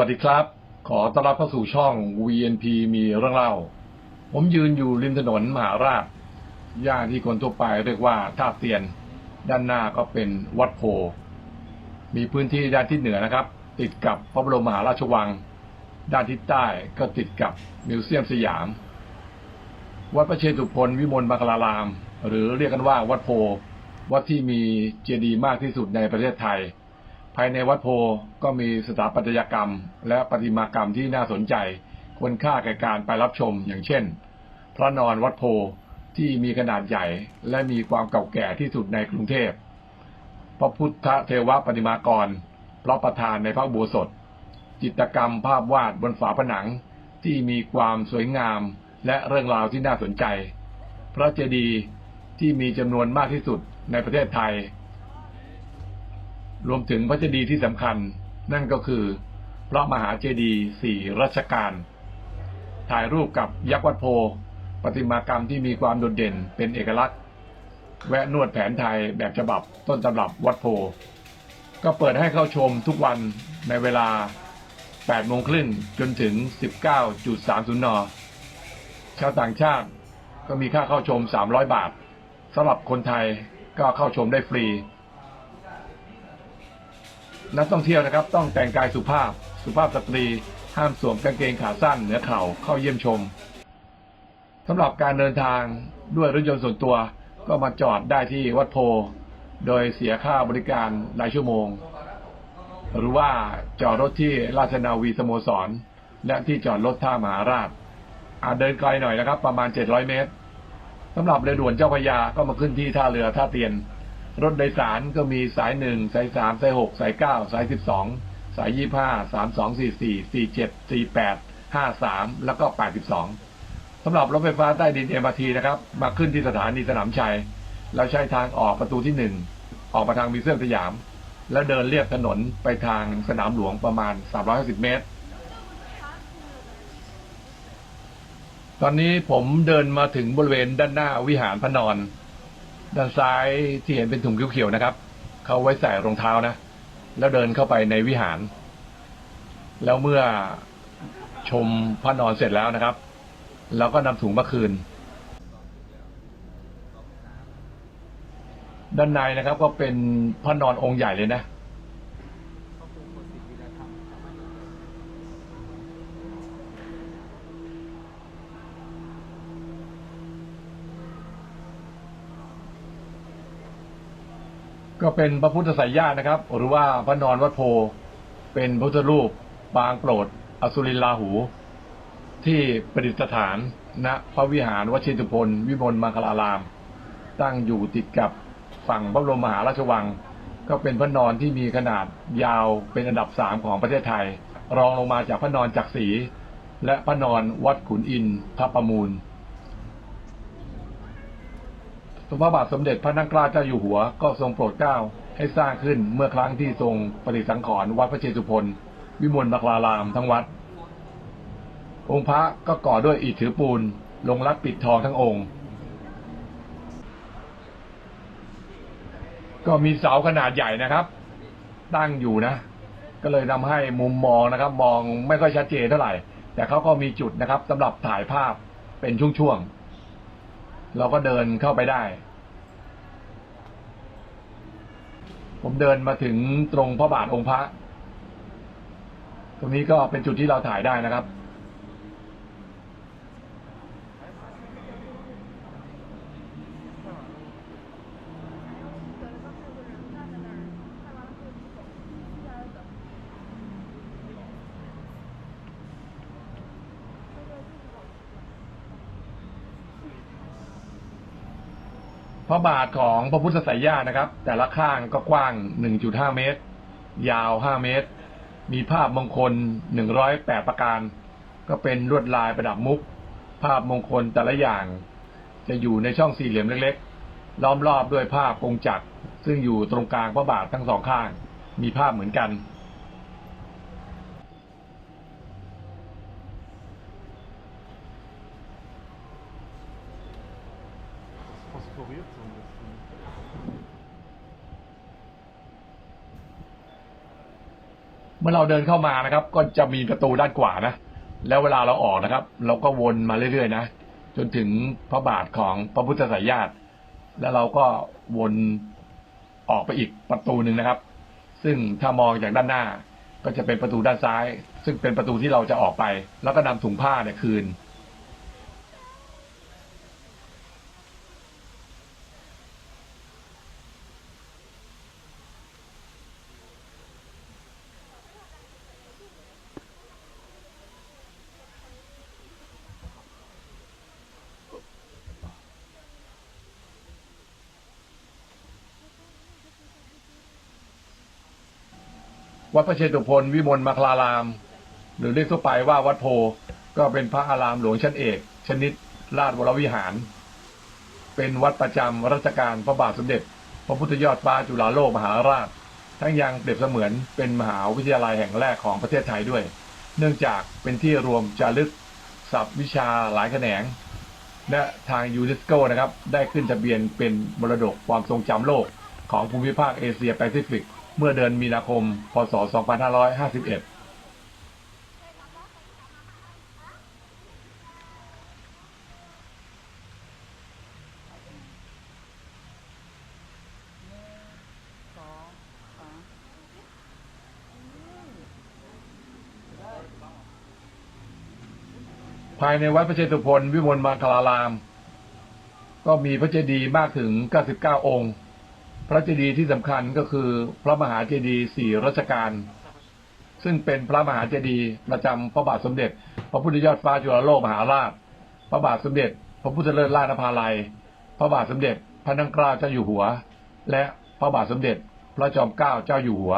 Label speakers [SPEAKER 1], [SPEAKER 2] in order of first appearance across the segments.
[SPEAKER 1] สวัสดีครับ ขอต้อนรับเข้าสู่ช่อง VNP มีเรื่องเล่า ผมยืนอยู่ริมถนนมหาราช ย่านที่คนทั่วไปเรียกว่าท่าเตียน ด้านหน้าก็เป็นวัดโพ มีพื้นที่ด้านทิศเหนือนะครับ ติดกับพระบรมมหาราชวัง ด้านทิศใต้ก็ติดกับมิวเซียมสยาม วัดพระเชตุพนวิมลมังคลาราม หรือเรียกกันว่าวัดโพ วัดที่มีเจดีย์มากที่สุดในประเทศไทย ภายในวัดโพก็มีสถาปัตยกรรม และประติมากรรมที่น่าสนใจ ควรค่าแก่การไปรับชมอย่างเช่น พระนอนวัดโพที่มีขนาดใหญ่และมีความเก่าแก่ที่สุดในกรุงเทพ พระพุทธเทวประติมากร พระประธานในพระอุโบสถ จิตรกรรมภาพวาดบนฝาผนังที่มีความสวยงามและเรื่องราวที่น่าสนใจ พระเจดีย์ที่มีจำนวนมากที่สุดในประเทศไทย รวมถึงพระเจดีย์ที่สำคัญ นั่นก็คือ พระมหาเจดีย์สี่รัชกาลถ่ายรูปกับยักษ์วัดโพประติมากรรมที่มีความโดดเด่นเป็นเอกลักษณ์ แวะนวดแผนไทยแบบฉบับต้นตำรับวัดโพ ก็เปิดให้เข้าชมทุกวันในเวลา 8 โมงครึ่งจนถึง 19.30 น ชาวต่างชาติก็มีค่าเข้าชม 300 บาทสำหรับคนไทยก็เข้าชมได้ฟรี นักท่องเที่ยวนะครับ ต้องแต่งกายสุภาพ สุภาพสตรี ห้ามสวมกางเกงขาสั้นเหนือเข่าเข้าเยี่ยมชมสำหรับการเดินทางด้วยรถยนต์ส่วนตัวก็มาจอดได้ที่วัดโพ โดยเสียค่าบริการรายชั่วโมง หรือว่าจอดรถที่ราชนาวีสโมสร และที่จอดรถท่ามหาราชอาจเดินไกลหน่อยนะครับ ประมาณ 700 เมตรสำหรับเรือด่วนเจ้าพยาก็มาขึ้นที่ท่าเรือท่าเตียน รถโดยสารก็มีสายหนึ่งสายสามสายหกสายเก้าสายสิบสองสายยี่ห้าสามสองสี่สี่สี่เจ็ดสี่แปดห้าสามแล้วก็แปดสิบสองสำหรับรถไฟฟ้าใต้ดินเอ็มทีนะครับ มาขึ้นที่สถานีสนามชัยแล้วใช้ทางออกประตูที่หนึ่งออกมาทางมิวเซียมสยาม แล้วเดินเลียบถนนไปทางสนามหลวงประมาณ 350 เมตร ตอนนี้ผมเดินมาถึงบริเวณด้านหน้าวิหารพระนอน ด้านซ้ายที่เห็นเป็นถุงเขียวๆนะครับ เขาไว้ใส่รองเท้านะ แล้วเดินเข้าไปในวิหาร แล้วเมื่อชมพระนอนเสร็จแล้วนะครับ เราก็นำถุงมาคืน ด้านในนะครับก็เป็นพระนอนองค์ใหญ่เลยนะ ก็เป็นพระพุทธไสยญาตินะครับ หรือว่าพระนอนวัดโพ เป็นพุทธรูปปางโปรด อสุรินลาหู ที่ประดิษฐานณพระวิหารวชิตุพนวิมลมังคลาราม ตั้งอยู่ติดกับฝั่งพระบรมมหาราชวัง ก็เป็นพระนอนที่มีขนาดยาวเป็นอันดับสามของประเทศไทย รองลงมาจากพระนอนจักรีและพระนอนวัดขุนอินทร์พระประมูล สมพระบาทสมเด็จพระนั่งเกล้าเจ้าอยู่หัว ก็ทรงโปรดเกล้าให้สร้างขึ้นเมื่อครั้งที่ทรงปฏิสังขรณ์วัดพระเชตุพนวิมลมังคลารามทั้งวัด องค์พระก็ก่อด้วยอิฐถือปูน ลงรักปิดทองทั้งองค์ ก็มีเสาขนาดใหญ่นะครับ ตั้งอยู่นะ ก็เลยทำให้มุมมองนะครับ มองไม่ค่อยชัดเจนเท่าไหร่ แต่เขาก็มีจุดนะครับสำหรับถ่ายภาพเป็นช่วงๆ เราก็เดินเข้าไปได้ ผมเดินมาถึงตรงพระบาทองค์พระ ตรงนี้ก็เป็นจุดที่เราถ่ายได้นะครับ พระบาทของพระพุทธไสยญานะครับ แต่ละข้างก็กว้าง 1.5 เมตร ยาว 5 เมตร มีภาพมงคล 108 ประการ ก็เป็นลวดลายประดับมุก ภาพมงคลแต่ละอย่าง จะอยู่ในช่องสี่เหลี่ยมเล็กๆ ล้อมรอบด้วยภาพกงค์จักรซึ่งอยู่ตรงกลางพระบาททั้งสองข้าง มีภาพเหมือนกัน เมื่อเราเดินเข้ามานะครับ ก็จะมีประตูด้านขวานะ แล้วเวลาเราออกนะครับ เราก็วนมาเรื่อยๆนะ จนถึงพระบาทของพระพุทธสายญาติ แล้วเราก็วนออกไปอีกประตูหนึ่งนะครับ ซึ่งถ้ามองจากด้านหน้า ก็จะเป็นประตูด้านซ้าย ซึ่งเป็นประตูที่เราจะออกไป แล้วก็นำถุงผ้าเนี่ยคืน วัดพระเชตุพนวิมลมัคลาราม หรือเรียกทั่วไปว่าวัดโพก็เป็นพระอารามหลวงชั้นเอก ชนิดราชวรวิหาร เป็นวัดประจำรัชกาลพระบาทสมเด็จ พระพุทธยอดฟ้าจุฬาโลกมหาราช ทั้งยังเปรียบเสมือนเป็นมหาวิทยาลัยแห่งแรกของประเทศไทยด้วย เนื่องจากเป็นที่รวมจารึกศัพท์วิชาหลายแขนง และทางยูเนสโกนะครับ ได้ขึ้นทะเบียนเป็นมรดกความทรงจำโลกของภูมิภาคเอเชียแปซิฟิก เมื่อเดือนมีนาคม พศ 2551ภายในวัดพระเชตุพนวิมลมังคลาราม ก็มีพระเจดีย์มากถึง 99 องค์ พระเจดีย์ที่สำคัญก็คือพระมหาเจดีย์สี่รัชกาลซึ่งเป็นพระมหาเจดีย์ประจำพระบาทสมเด็จ พระพุทธยอดฟ้าจุฬาโลกมหาราช พระบาทสมเด็จ พระพุทธเลิศราชนภาลัย พระบาทสมเด็จ พระนั่งเกล้าเจ้าอยู่หัว และพระบาทสมเด็จ พระจอมเกล้าเจ้าอยู่หัว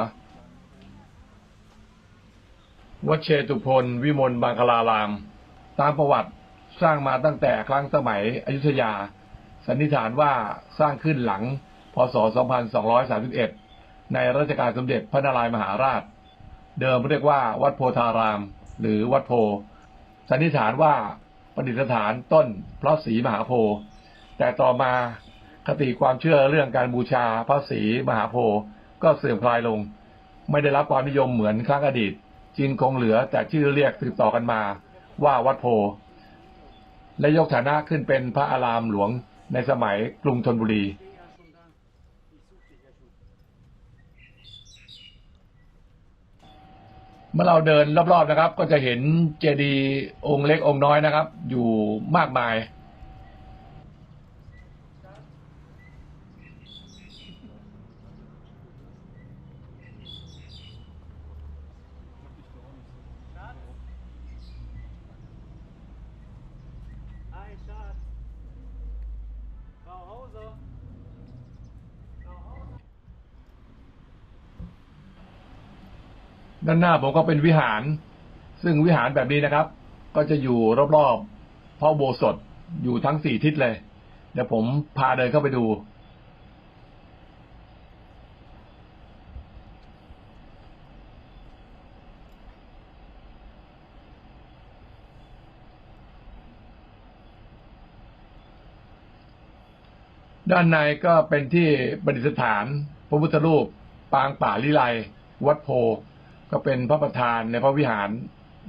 [SPEAKER 1] วัดเชตุพนวิมลมังคลาราม ตามประวัติสร้างมาตั้งแต่ครั้งสมัยอยุธยา สันนิษฐานว่าสร้างขึ้นหลัง พศ 2231 ในรัชกาลสมเด็จพระนารายมหาราช เดิมเรียกว่าวัดโพธาราม หรือวัดโพ สันนิษฐานว่าประดิษฐานต้นพระศรีมหาโพธิ์แต่ต่อมาคติความเชื่อเรื่องการบูชาพระศรีมหาโพธิ์ก็เสื่อมคลายลง ไม่ได้รับความนิยมเหมือนครั้งอดีต จึงคงเหลือแต่ชื่อเรียกสืบต่อกันมาว่าวัดโพและยกฐานะขึ้นเป็นพระอารามหลวงในสมัยกรุงธนบุรี มื่อเราเดินรอบๆนะครับ ก็จะเห็นเจดีย์องค์เล็กองค์น้อยนะครับ อยู่มากมาย ด้านหน้าผมก็เป็นวิหาร ซึ่งวิหารแบบนี้นะครับ ก็จะอยู่รอบๆพระอุโบสถอยู่ทั้งสี่ทิศเลย เดี๋ยวผมพาเดินเข้าไปดู ด้านในก็เป็นที่ประดิษฐาน พระพุทธรูป ปางป่าลิไล วัดโพ ก็เป็นพระประธานในพระวิหาร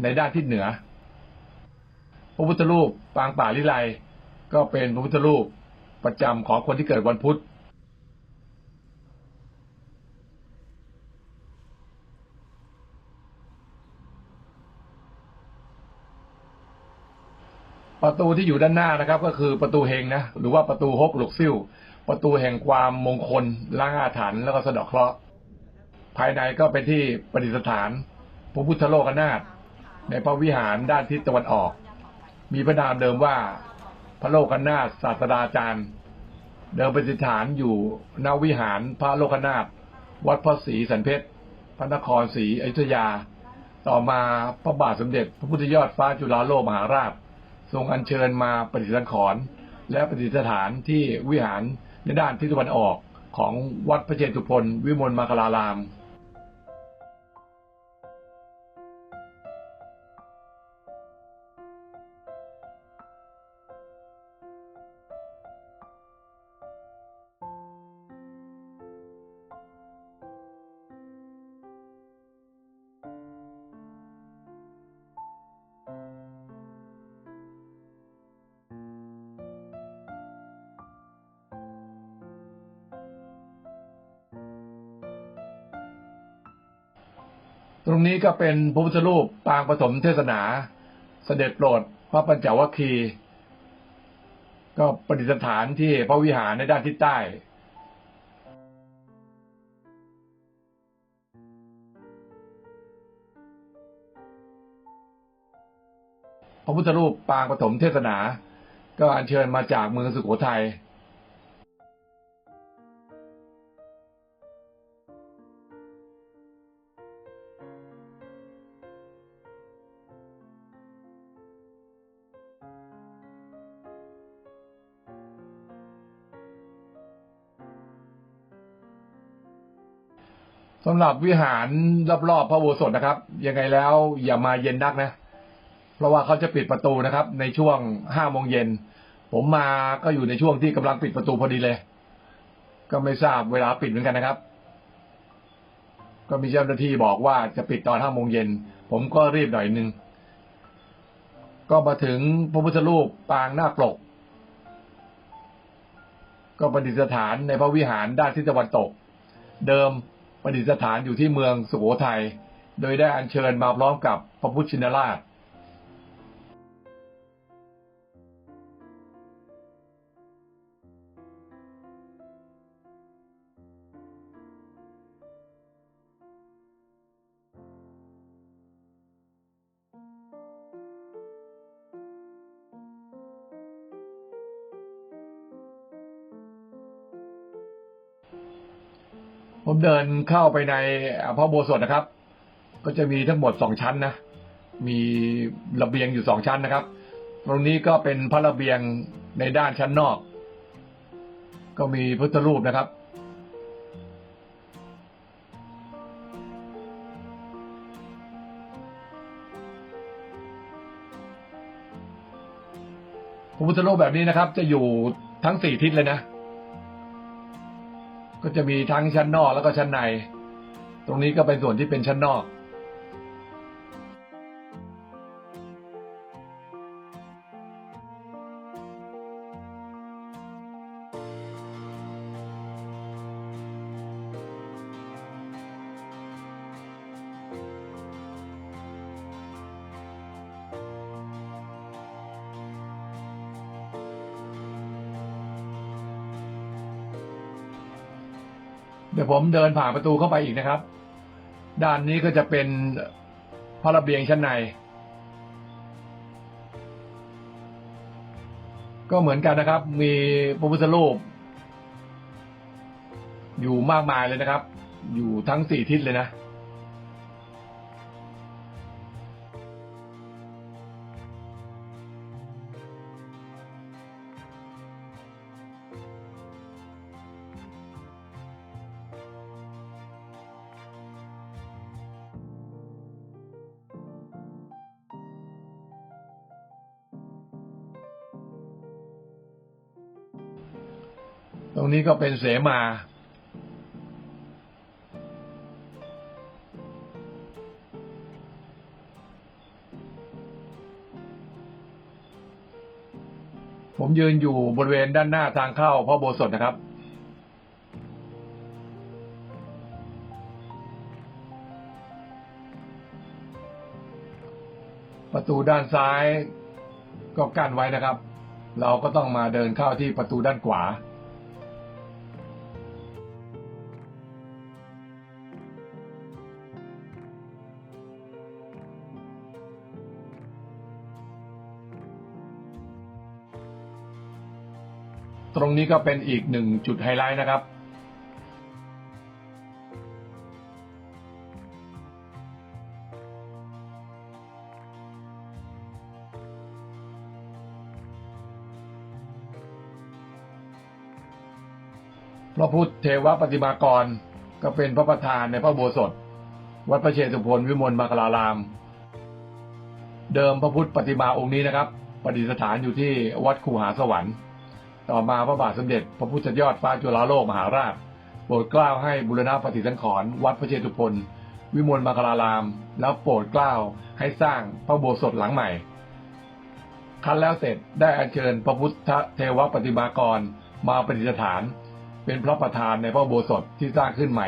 [SPEAKER 1] ในด้านทิศเหนือ พระพุทธรูปปางป่าลิไลก็เป็นพระพุทธรูปประจำของคนที่เกิดวันพุธ ประตูที่อยู่ด้านหน้านะครับ ก็คือประตูเฮงนะหรือว่าประตูฮกหลกซิ่วประตูแห่งความมงคลล้างอาถรรพ์แล้วก็สะดาะเคราะห์ ภายในก็เป็นที่ประดิษฐานพระพุทธโลกนาถในพระวิหารด้านทิศตะวันออก มีพระนามเดิมว่าพระโลกนาถศาสดาจารย์ เดิมประดิษฐานอยู่ณวิหารพระโลกนาถวัดพระศรีสันเพชรพระนครศรีอยุธยา ต่อมาพระบาทสมเด็จ พระพุทธยอดฟ้าจุฬาโลกมหาราช ทรงอัญเชิญมาประดิษฐานและประดิษฐานที่วิหารในด้านทิศตะวันออกของวัดพระเชตุพนวิมลมังคลาราม รงนี้ก็เป็นพระพุทธรูปปางปฐมเทศนาเสด็จโปรดพระปัญจวัคคีย์ก็ประดิษฐานที่พระวิหารในด้านทิศใต้ พระพุทธรูปปางปฐมเทศนา ก็อัญเชิญมาจากเมืองสุโขทัย สำหรับวิหารรอบๆพระโบสถนะครับ ยังไงแล้วอย่ามาเย็นนักนะ เพราะว่าเขาจะปิดประตูนะครับ ในช่วงห้าโมงเย็น ผมมาก็อยู่ในช่วงที่กำลังปิดประตูพอดีเลย ก็ไม่ทราบเวลาปิดเหมือนกันนะครับ ก็มีเจ้าหน้าที่บอกว่าจะปิดตอนห้าโมงเย็น ผมก็รีบหน่อยนึง ก็มาถึงพระพุทธรูปปางหน้าปลก ก็ประดิษฐานในพระวิหารด้านทิศตะวันตก เดิม ประดิษฐานอยู่ที่เมืองสุโขทัย โดยได้อัญเชิญมาพร้อมกับพระพุทธชินราช เดินเข้าไปในพระอุโบสถนะครับ ก็จะมีทั้งหมดสองชั้นนะ มีระเบียงอยู่สองชั้นนะครับ ตรงนี้ก็เป็นพระระเบียงในด้านชั้นนอก ก็มีพุทธรูปนะครับ พระพุทธรูปแบบนี้นะครับ จะอยู่ทั้งสี่ทิศเลยนะ ก็จะมีทั้งชั้นนอกแล้วก็ชั้นใน ตรงนี้ก็เป็นส่วนที่เป็นชั้นนอก เดี๋ยวผมเดินผ่านประตูเข้าไปอีกนะครับ ด้านนี้ก็จะเป็นพระระเบียงชั้นใน ก็เหมือนกันนะครับ มีพระพุทธรูปอยู่มากมายเลยนะครับ อยู่ทั้งสี่ทิศเลยนะ ตรงนี้ก็เป็นเสมา ผมยืนอยู่บริเวณด้านหน้าทางเข้าพระอุโบสถนะครับประตูด้านซ้ายก็กั้นไว้นะครับ เราก็ต้องมาเดินเข้าที่ประตูด้านขวา ตรงนี้ก็เป็นอีกหนึ่งจุดไฮไลท์นะครับพระพุทธเทวปฏิมากร ก็เป็นพระประธานในพระโบสถ วัดพระเชตุพนวิมลมังคลาราม เดิมพระพุทธปฏิมาองค์นี้นะครับ ประดิษฐานอยู่ที่วัดคูหาสวรรค์ ต่อมาพระบาทสมเด็จ พระพุทธยอดฟ้าจุฬาโลกมหาราชโปรดเกล้าให้บุรณะปฏิสังขรณ์วัดพระเชตุพนวิมลมังคลาราม แล้วโปรดเกล้าให้สร้างพระโบสถ์หลังใหม่ครั้นแล้วเสร็จได้อัญเชิญพระพุทธเทวปฏิมากรมาประดิษฐาน เป็นพระประธานในพระโบสถที่สร้างขึ้นใหม่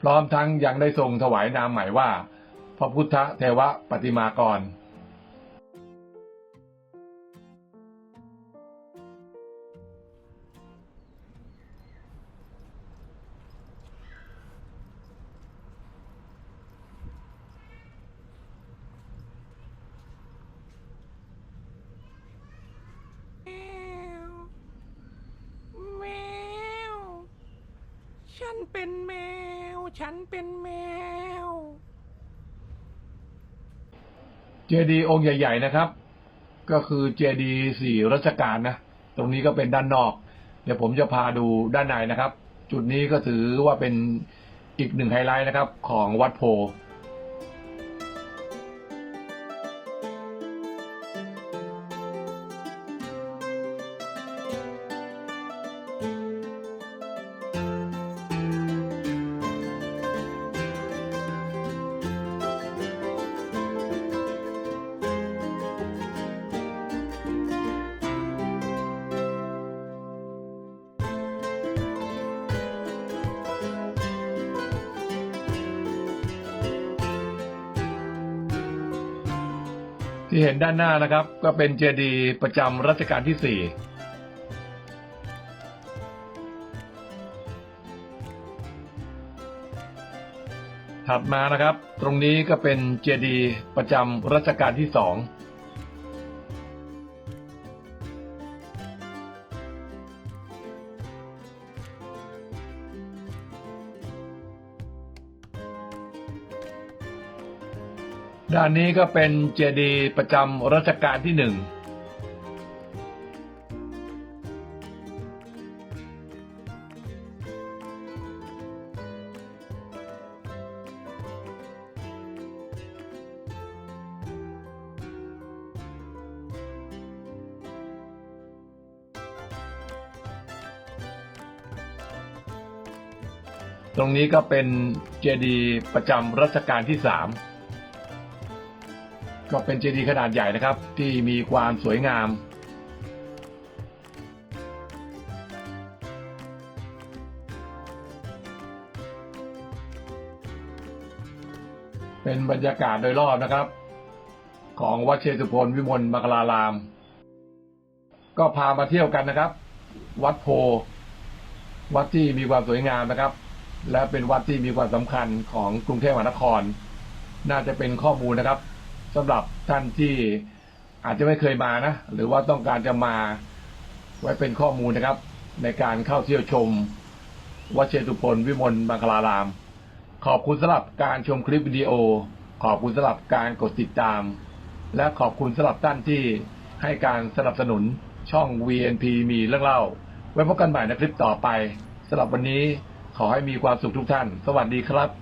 [SPEAKER 1] พร้อมทั้งยังได้ทรงถวายนามใหม่ว่า พระพุทธเทวปฏิมากร
[SPEAKER 2] นเป็นแมว ฉันเป็นแมว
[SPEAKER 1] เจดีย์องค์ใหญ่ ๆ นะครับ ก็คือเจดีย์สี่รัชกาลนะ ตรงนี้ก็เป็นด้านนอก เดี๋ยวผมจะพาดูด้านในนะครับ จุดนี้ก็ถือว่าเป็นอีกหนึ่งไฮไลท์นะครับ ของวัดโพ ที่เห็นด้านหน้านะครับ ก็เป็นเจดีย์ประจำรัชกาลที่สี่ถัดมานะครับ ตรงนี้ก็เป็นเจดีย์ประจำรัชกาลที่สอง ด้านนี้ก็เป็นเจดีย์ประจำรัชกาลที่หนึ่งตรงนี้ก็เป็นเจดีย์ประจำรัชกาลที่สาม ก็เป็นเจดีย์ขนาดใหญ่นะครับ ที่มีความสวยงาม เป็นบรรยากาศโดยรอบนะครับ ของวัดเชตุพนวิมลมังคลาราม ก็พามาเที่ยวกันนะครับ วัดโพ วัดที่มีความสวยงามนะครับ และเป็นวัดที่มีความสำคัญของกรุงเทพมหานคร น่าจะเป็นข้อมูลนะครับ สำหรับท่านที่อาจจะไม่เคยมานะ หรือว่าต้องการจะมาไว้เป็นข้อมูลนะครับ ในการเข้าเที่ยวชมวัดเชตุพนวิมลมังคลาราม ขอบคุณสำหรับการชมคลิปวิดีโอ ขอบคุณสำหรับการกดติดตาม และขอบคุณสำหรับท่านที่ให้การสนับสนุนช่อง VNP มีเรื่องเล่า ไว้พบกันใหม่ในคลิปต่อไปสำหรับวันนี้ขอให้มีความสุขทุกท่าน สวัสดีครับ